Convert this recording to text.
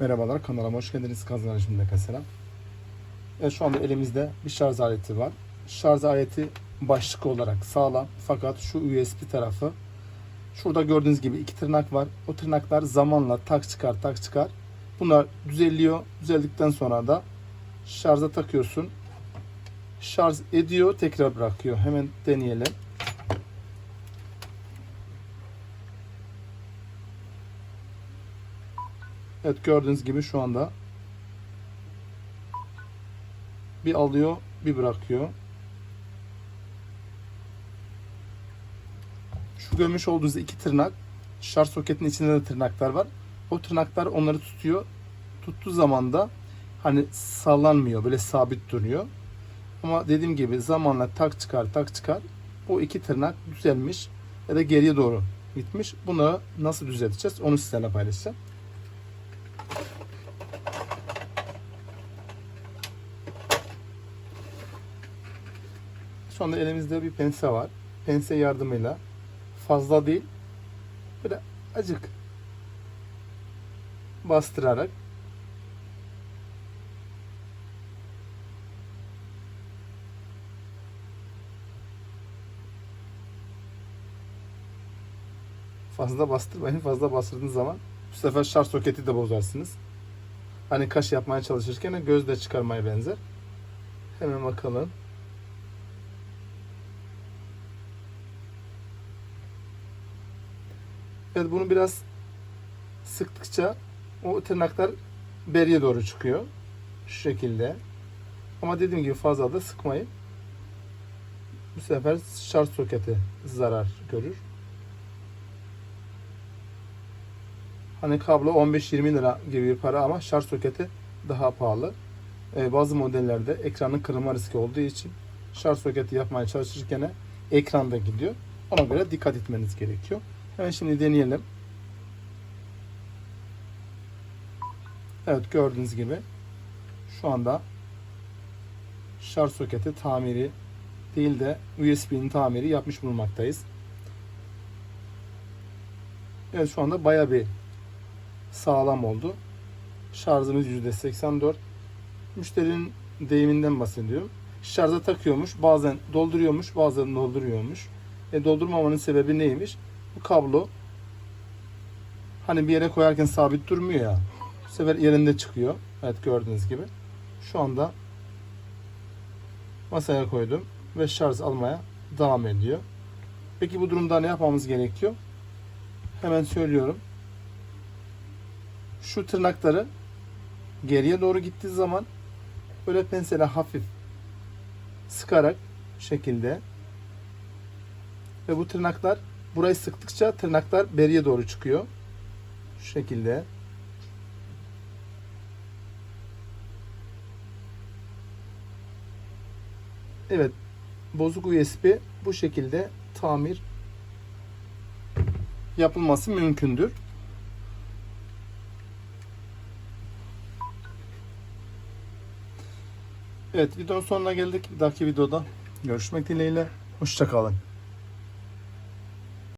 Merhabalar kanalıma hoş geldiniz. Kazan Şimdiden selam. Evet, şu anda elimizde bir şarj aleti var. Şarj aleti başlık olarak sağlam fakat şu USB tarafı şurada gördüğünüz gibi iki tırnak var. O tırnaklar zamanla tak çıkar tak çıkar. Bunlar düzeliyor. Düzeldikten sonra da şarja takıyorsun. Şarj ediyor tekrar bırakıyor. Hemen deneyelim. Evet gördüğünüz gibi şu anda bir alıyor bir bırakıyor. Şu görmüş olduğunuz iki tırnak şarj soketinin içinde de tırnaklar var. O tırnaklar onları tutuyor. Tuttuğu zaman da hani sallanmıyor böyle sabit duruyor. Ama dediğim gibi zamanla tak çıkar tak çıkar o iki tırnak düzelmiş ya da geriye doğru gitmiş. Bunu nasıl düzelteceğiz onu sizlerle paylaşacağım. Şu anda elimizde bir pense var. Pense yardımıyla fazla değil böyle acık bastırarak fazla bastırmayın. Fazla bastırdığınız zaman bu sefer şarj soketi de bozarsınız. Hani kaş yapmaya çalışırken gözde çıkarmaya benzer. Hemen bakalım. Evet bunu biraz sıktıkça o tırnaklar beriye doğru çıkıyor. Şu şekilde. Ama dediğim gibi fazla da sıkmayın. Bu sefer şarj soketi zarar görür. Hani kablo 15-20 lira gibi bir para ama şarj soketi daha pahalı. Ee, bazı modellerde ekranın kırılma riski olduğu için şarj soketi yapmaya çalışırken ekranda gidiyor. Ona göre dikkat etmeniz gerekiyor. Hemen şimdi deneyelim. Evet gördüğünüz gibi şu anda şarj soketi tamiri değil de USB'nin tamiri yapmış bulunmaktayız. Evet şu anda baya bir sağlam oldu. Şarjımız %84. Müşterinin deyiminden bahsediyorum. Şarja takıyormuş, bazen dolduruyormuş, bazen dolduruyormuş. E, doldurmamanın sebebi neymiş? Bu kablo hani bir yere koyarken sabit durmuyor ya. Bu sefer yerinde çıkıyor. Evet gördüğünüz gibi. Şu anda masaya koydum ve şarj almaya devam ediyor. Peki bu durumda ne yapmamız gerekiyor? Hemen söylüyorum. Şu tırnakları geriye doğru gittiği zaman böyle pensele hafif sıkarak şekilde ve bu tırnaklar burayı sıktıkça tırnaklar beriye doğru çıkıyor. Şu şekilde. Evet. Bozuk USB bu şekilde tamir yapılması mümkündür. Evet videonun sonuna geldik. Bir dahaki videoda görüşmek dileğiyle. Hoşçakalın.